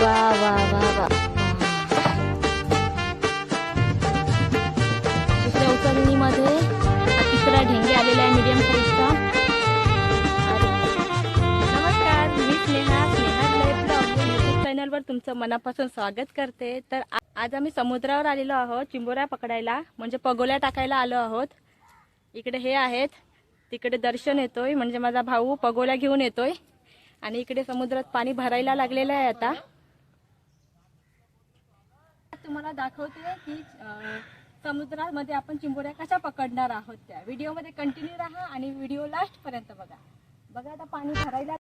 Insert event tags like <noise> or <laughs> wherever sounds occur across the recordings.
वा वा वा वा. दुसऱ्या उचलणीमध्ये तिसरा ढेंगे आलेला आहे मीडियम साईजचा नमस्कार मी स्नेहा स्नेहा यूट्यूब चॅनलवर तुमचं मनापासून स्वागत करते. तर आ- आज आम्ही समुद्रावर आलेलो आहोत चिंबोऱ्या पकडायला म्हणजे पगोल्या टाकायला आलो आहोत. इकडे हे आहेत तिकडे दर्शन येतोय म्हणजे माझा भाऊ पगोल्या घेऊन येतोय. आणि इकडे समुद्रात पाणी भरायला लागलेलं आहे आता. तुम्हाला दाखवते की समुद्रामध्ये आपण चिंबोऱ्या कशा पकडणार आहोत त्या. व्हिडिओमध्ये कंटिन्यू राहा आणि व्हिडिओ लास्ट पर्यंत बघा. बघा आता पाणी भरायला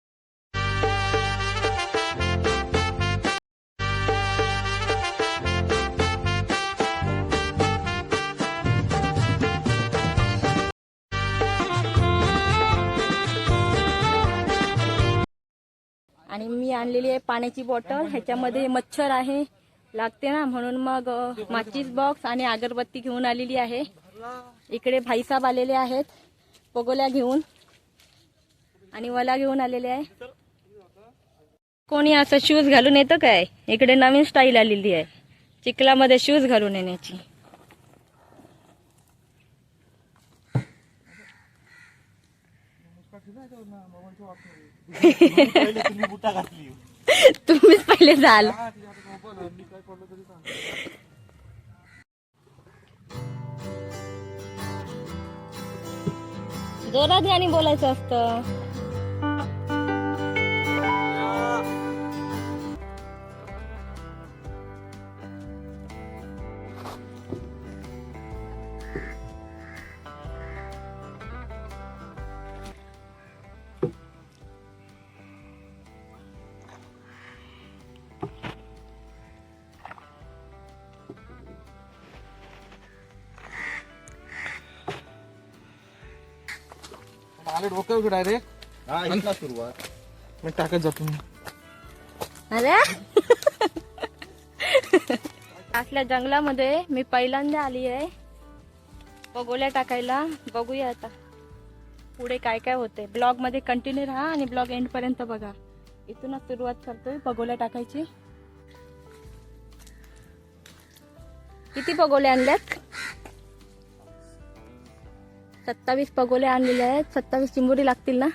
आणि मी आणलेली आहे पाण्याची बॉटल. ह्याच्यामध्ये मच्छर आहे. लागते ना म्हणून मग माचीस बॉक्स आणि अगरबत्ती घेऊन आलेली आहे. इकडे भाईसाहेब आलेले आहेत पगोल्या घेऊन. आणि वला घेऊन आलेले आहे. कोणी असं शूज घालून येतं काय? इकडे नवीन स्टाईल आलेली आहे. चिखलामध्ये शूज घालून येण्याची. <laughs> तुम्ही बुटा घातली. तुम्हीच पहिले जाल. जोरात आणि बोलायचं असतं. डोक्यावर डायरेक्ट हा इथला सुरुवात. मग टाकत जातो मी अरे? असल्या जंगलामध्ये मी पहिल्यांदा आली आहे बघोल्या टाकायला. बघूया आता पुढे काय काय होते. ब्लॉगमध्ये कंटिन्यू राहा आणि ब्लॉग एंड पर्यंत बघा. इथूनच सुरुवात करतोय बघोल्या टाकायची. किती पगोल्या आणल्यात? सत्तावीस पगोले आणलेल्या आहेत. सत्तावीस चिंबोरी लागतील ना?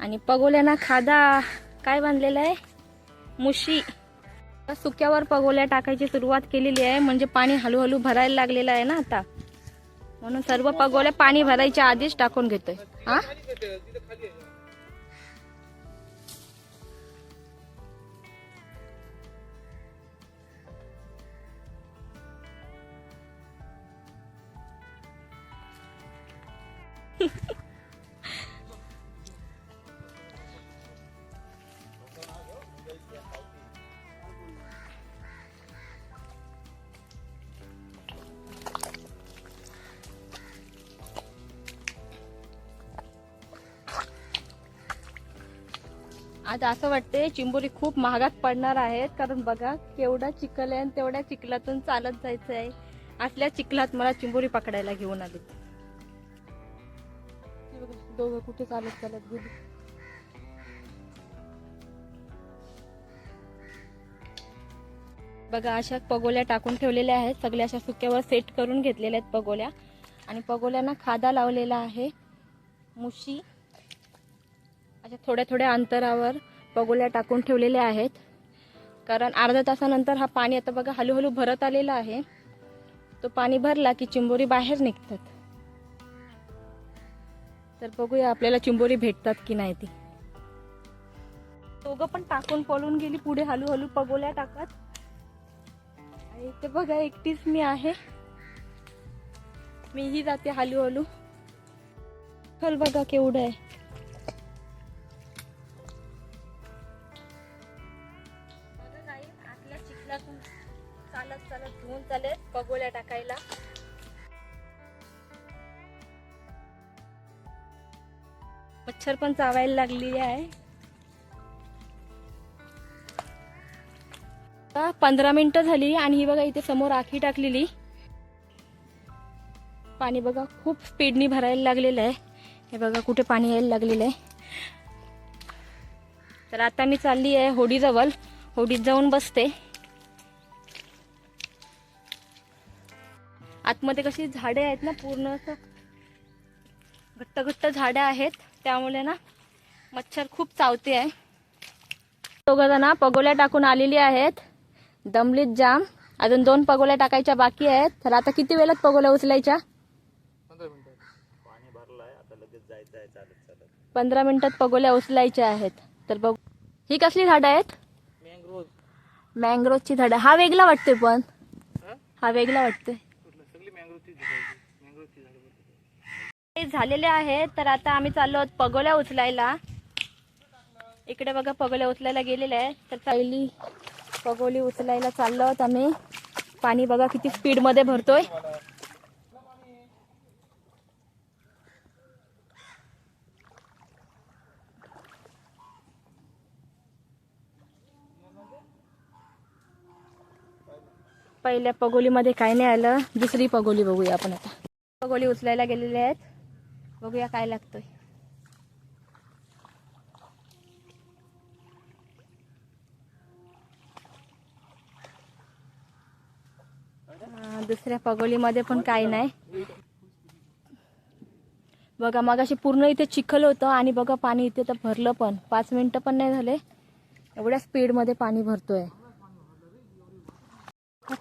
आणि पगोल्यांना खादा. काय बांधलेला आहे? मुशी. सुक्यावर पगोल्या टाकायची सुरुवात केलेली आहे. म्हणजे पाणी हळूहळू भरायला लागलेलं आहे ना आता. म्हणून सर्व पगोल्या पाणी भरायच्या आधीच टाकून घेतोय. हा? आता असं वाटते चिंबोरी खूप महागात पडणार आहेत. कारण बघा केवढा चिखल आहे आणि तेवढ्या चिखलातून चालत जायचं आहे असल्या चिखलात मला चिंबोरी पकडायला घेऊन आली. दोघं कुठे चालत चालत गेली. बघा अशा पगोल्या टाकून ठेवलेल्या आहेत. सगळ्या अशा सुक्यावर सेट करून घेतलेल्या आहेत पगोल्या. आणि पगोल्यांना खादा लावलेला आहे. मुशी. अशा थोड्या थोड्या अंतरावर पगोल्या टाकून ठेवलेल्या आहेत. कारण अर्ध्या तासानंतर हा पाणी आता बघा हळूहळू भरत आलेला आहे. तो पाणी भरला की चिंबोरी बाहेर निघतात. तर बघूया आपल्याला चिंबोरी भेटतात की नाही ती. दोघं पण टाकून पळून गेली पुढे हळूहळू पगोल्या टाकत. आणि इथे बघा एकटीच मी आहे. मीही जाते हळूहळू. चल बघा केवढं आहे. चिखलातून चालत चालत घेऊन चालत पगोल्या टाकायला. मच्छर पण चावायला लागलेली आहे. पंधरा मिनिटं झाली आणि ही बघा इथे समोर आखी टाकलेली. पाणी बघा खूप स्पीडनी भरायला लागलेलं आहे. हे बघा कुठे पाणी यायला लागलेलं आहे. तर आता मी चालली आहे होडीजवळ. होडीत जाऊन बसते. आतमध्ये कशी झाडे आहेत ना पूर्ण असं घट्ट घट्ट झाडे आहेत. त्यामुळे ना मच्छर खूप चावते आहे. दोघं जण पगोल्या टाकून आलेली आहेत. दमलीत जाम. अजून दोन पगोल्या टाकायच्या बाकी आहेत. तर आता किती वेळात पगोल्या उचलायच्या? पंधरा मिनिटात पगोल्या उचलायच्या आहेत. तर बघ. ही कसली झाडं आहेत? मँग्रोव मँग्रोवची झाडं. हा वेगळा वाटतोय पण. हा? हा वेगळा वाटतोय कुठलं सगळी मँग्रोवची झाडं मँग्रोवची झाडं ते झालेले आहे. तर आता आम्ही चाललो आहोत पगोल्या उचलायला. इकडे बघा पगोल्या उचलायला गेलेल्या आहे तर पहिली पगोली उचलायला चाललो आहोत आम्ही. पाणी बघा किती स्पीडमध्ये भरतोय. पहिल्या पगोलीमध्ये काय नाही आलं. दुसरी पगोली बघूया आपण आता. पगोली उचलायला गेलेले आहेत. बघूया काय लागतोय. दुसऱ्या पगोलीमध्ये पण काही नाही. बघा मग अशी पूर्ण इथे चिखल होतं आणि बघा पाणी इथे तर भरलं पण. पाच मिनिटं पण नाही झाले. एवढ्या स्पीडमध्ये पाणी भरतोय.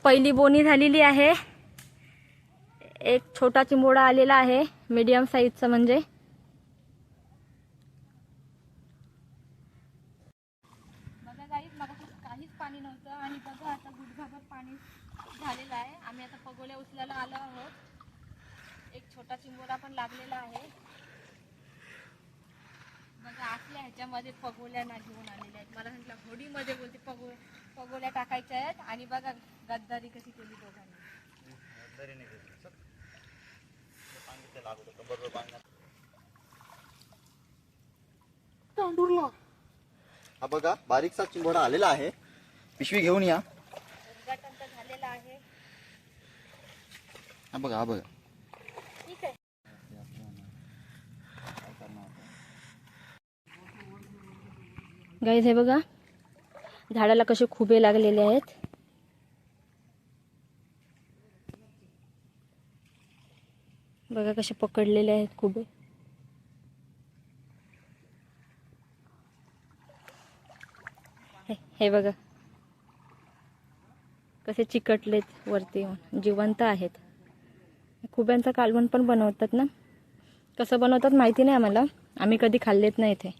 पहिली बोनी झालेली आहे. एक छोटा चिंबोडा आलेला आहे. मीडियम साईजचा म्हणजे? काहीच पाणी नव्हतं आणि बघा आता गुडघाभर पाणी झालेलं आहे. आम्ही आता पगोल्या उचलायला आलो आहोत. एक छोटा चिंबोरा पण लागलेला आहे. बघा असल्या ह्याच्यामध्ये पगोल्या ना घेऊन आलेल्या आहेत. मला म्हटलं होडीमध्ये बोलते पगो पगोल्या टाकायच्या आहेत. आणि बघा गद्दारी कशी केली दोघांनी तरी नाही घेतलं. चल. सांगितलं लागू होतं बरोबर हा बघा बारीकसा चिंबोडा आलेला आहे. पिशवी घेऊन या. उद्घाटन तर झालेलं आहे. हा बघा हा बघा. ठीक आहे. गाईज हे बघा झाडाला कसे खुबे लागलेले आहेत. बघा कसे पकडलेले आहेत खुबे हे- हे बघा. कसे चिकटलेत वरती येऊन. जिवंत आहेत. खुब्यांचं कालवण पण बनवतात ना? कसं बनवतात माहिती नाही आम्हाला. आम्ही कधी खाल्लेत नाही इथे.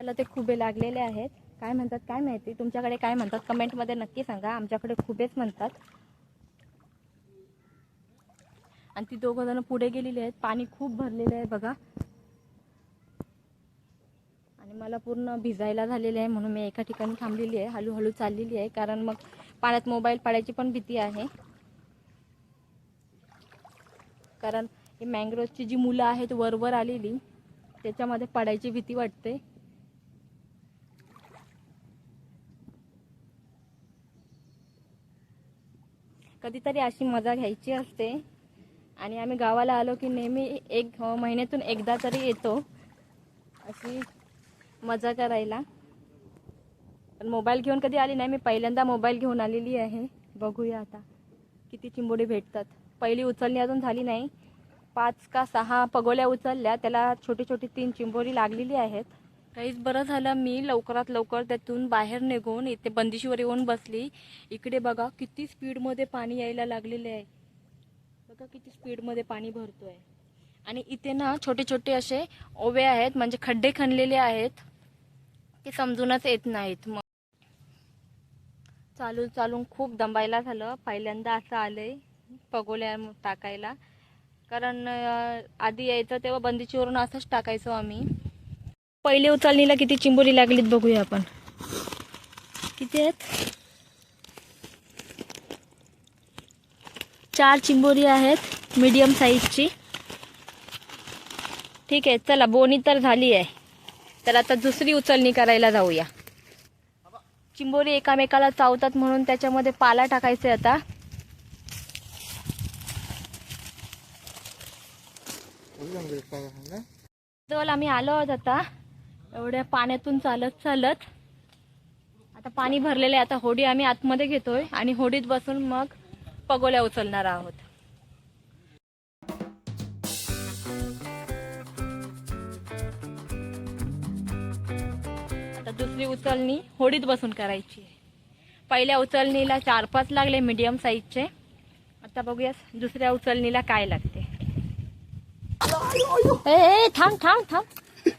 त्याला ते खुबे लागलेले आहेत. काय म्हणतात काय माहिती? तुमच्याकडे काय म्हणतात? कमेंटमध्ये नक्की सांगा. आमच्याकडे खुबेच म्हणतात. आणि ती दोघं जण पुढे गेलेली आहेत. पाणी खूप भरलेलं आहे बघा. आणि मला पूर्ण भिजायला झालेलं आहे म्हणून मी एका ठिकाणी थांबलेली आहे. हळूहळू चाललेली आहे कारण मग पाण्यात मोबाईल पाडायची पण भीती आहे. कारण ही मँग्रोवची जी मुलं आहेत वरवर आलेली त्याच्यामध्ये पडायची भीती वाटते. कधीतरी अशी मजा घ्यायची असते. आणि आम्ही गावाला आलो की नेहमी एक महिन्यातून एकदा तरी येतो. अशी मजा करायला. पण मोबाईल घेऊन कधी आली नाही. मी पहिल्यांदा मोबाईल घेऊन आलेली आहे. बघूया आता किती चिंबोडी भेटतात. पहिली उचलणी अजून झाली नाही. पाच का सहा पगोल्या उचलल्या. त्याला छोटी छोटी तीन चिंबोरी लागलेली आहेत. काहीच बरं झालं. मी लवकरात लवकर त्यातून बाहेर निघून इथे बंदिशीवर येऊन बसली. इकडे बघा किती स्पीडमध्ये पाणी यायला लागलेले आहे. बघा किती स्पीडमध्ये पाणी भरतोय. आणि इथे ना छोटे छोटे असे ओवे आहेत म्हणजे खड्डे खणलेले आहेत ते समजूनच येत नाहीत. मग चालून चालून खूप दंबायला झालं. पहिल्यांदा असं आलंय पगोल्या टाकायला. कारण आधी यायचं तेव्हा बंदीचीवरून असंच टाकायचो आम्ही. पहिले उचलणीला किती चिंबोरी लागलीत बघूया आपण. किती आहेत? चार चिंबोरी आहेत मीडियम साईजची ठीक आहे चला बोनी तर झाली आहे. तर आता दुसरी उचलणी करायला जाऊया. चिंबोरी एकामेकाला चावतात म्हणून त्याच्यामध्ये पाला टाकायचे आता. जवळ आम्ही आलो आहोत आता. एवढ्या पाण्यातून चालत चालत. आता पाणी भरलेलं आहे. आता होडी आम्ही आतमध्ये घेतोय आणि होडीत बसून मग पगोल्या उचलणार आहोत. आता दुसरी उचलणी होडीत बसून करायची आहे. पहिल्या उचलणीला चार पाच लागले मीडियम साईजचे आता बघूया दुसऱ्या उचलणीला काय लागते. ए, थांब थांब थांब.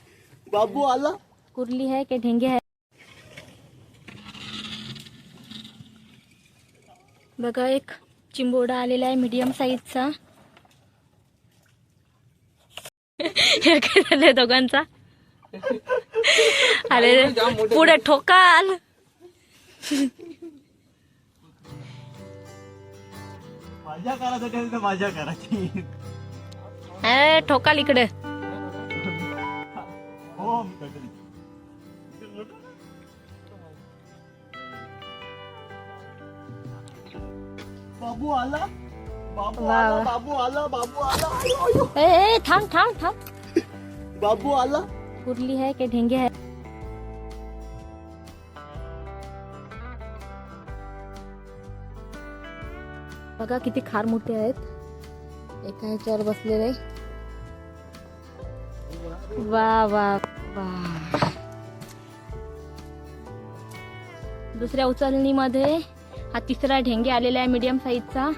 बाबू आला. कुर्ली है की ढेंगे है बघा एक चिंबोडा आलेला आहे मीडियम साईजचा <laughs> दोघांचा. <laughs> अरे पुढे ठोकाल. माझ्या करायची ठोकाल इकडे. हो बाबू आला बाबू वा, आला वा. बाबू आला बाबू आला आयो, आयो. ए, ए थांब थांब थांब. बाबू आला कुर्ली है की ढेंगे है? बघा किती खार मोठे आहेत. एका ह्याच्यावर बसलेले. वा वा वा. दुसऱ्या उचलणीमध्ये हा तिसरा ढेंगे आलेला आहे मीडियम साईजचा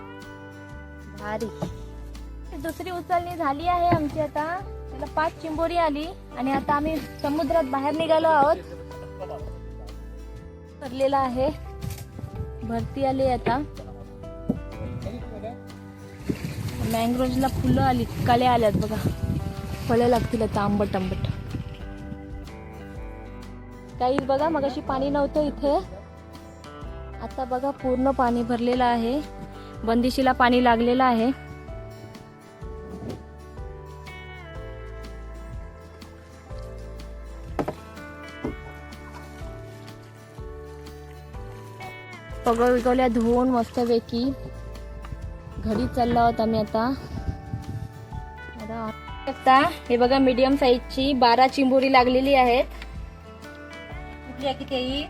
भारी. दुसरी उचलणी झाली आहे आमची आता. त्याला पाच चिंबोरी आली आणि आता आम्ही समुद्रात बाहेर निघालो आहोत. भरलेला आहे. भरती आली आता. मँग्रोजला फुलं आली कल्या आल्यात बघा. फळं लागतील आता आंबट आंबट. काही बघा मगाशी पाणी नव्हतं इथे. आता बघा पूर्ण पाणी भरलेलं आहे. बंदिशीला पाणी लागलेलं आहे. पगळ विगवल्या धुवून मस्तपैकी घरी चाललो आहोत आम्ही आता. आता हे बघा मीडियम साईजची बारा चिंबोरी लागलेली आहेत. कुठली आहे किती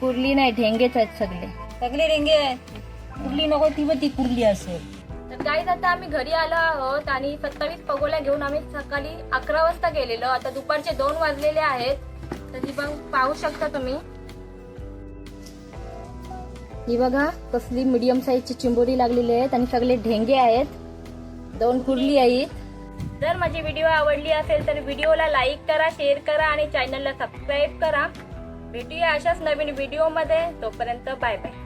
कुर्ली नाही ढेंगेच आहेत सगळे. सगळे रेंगे आहेत. कुर्ली नको ती पण ती कुर्ली असेल. तर गाईज आता आम्ही घरी आलो आहोत आणि सत्तावीस पगोल्या घेऊन आम्ही सकाळी अकरा वाजता गेलेलो. आता दुपारचे दोन वाजलेले आहेत. तर ही बघ पाहू शकता तुम्ही. ही बघा कसली मीडियम साईजची चिंबोरी लागलेली आहेत आणि सगळे ढेंगे आहेत. दोन कुर्ली आहेत. जर माझी व्हिडिओ आवडली असेल तर व्हिडिओला लाईक करा शेअर करा आणि चॅनलला सबस्क्राईब करा. भेटूया अशाच नवीन व्हिडिओमध्ये तोपर्यंत बाय बाय